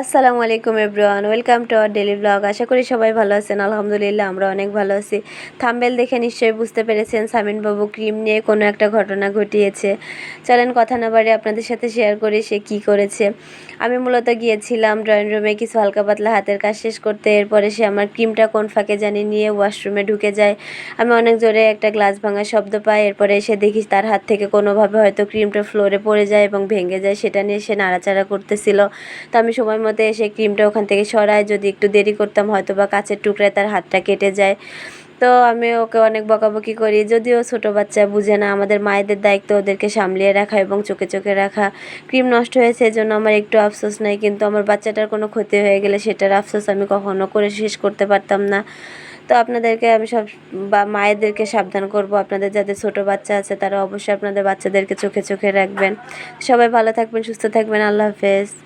আসসালামু আলাইকুম everyone welcome to our daily blog আশা করি সবাই ভালো আছেন। আলহামদুলিল্লাহ, আমরা অনেক ভালো আছি। থাম্বেল দেখে নিশ্চয়ই বুঝতে পেরেছেন, সামিন বাবু ক্রিম নিয়ে কোনো একটা ঘটনা ঘটিয়েছে। চলেন কথা না বাড়ি আপনাদের সাথে শেয়ার করি সে কি করেছে। আমি মূলত গিয়েছিলাম ড্রয়িং রুমে কিছু হালকা পাতলা হাতের কাজ শেষ করতে। এরপরে সে আমার ক্রিমটা কোন ফাঁকে জানি নিয়ে ওয়াশরুমে ঢুকে যায়। আমি অনেক জোরে একটা গ্লাস ভাঙার শব্দ পাই। এরপরে এসে দেখি তার হাত থেকে কোনোভাবে হয়তো ক্রিমটা ফ্লোরে পড়ে যায় এবং ভেঙে যায়। সেটা নিয়ে সে নাড়াচাড়া করতেছিল। তো আমি সময় মতো এসে ক্রিমটা ওখান থেকে সরায় যদি একটু দেরি করতাম হয়তো বা কাছের টুকরায় তার হাতটা কেটে যায়। তো আমি ওকে অনেক বকাবকি করি, যদিও ছোটো বাচ্চা বুঝে না, আমাদের মায়েদের দায়িত্ব ওদেরকে সামলিয়ে রাখা এবং চোখে চোখে রাখা। ক্রিম নষ্ট হয়েছে এজন্য আমার একটু আফসোস নাই, কিন্তু আমার বাচ্চাটার কোনো ক্ষতি হয়ে গেলে সেটার আফসোস আমি কখনো করে শেষ করতে পারতাম না। তো আপনাদেরকে আমি সব বা মায়েদেরকে সাবধান করব, আপনাদের যাদের ছোট বাচ্চা আছে তারা অবশ্যই আপনাদের বাচ্চাদেরকে চোখে চোখে রাখবেন। সবাই ভালো থাকবেন, সুস্থ থাকবেন, আল্লাহ হাফেজ।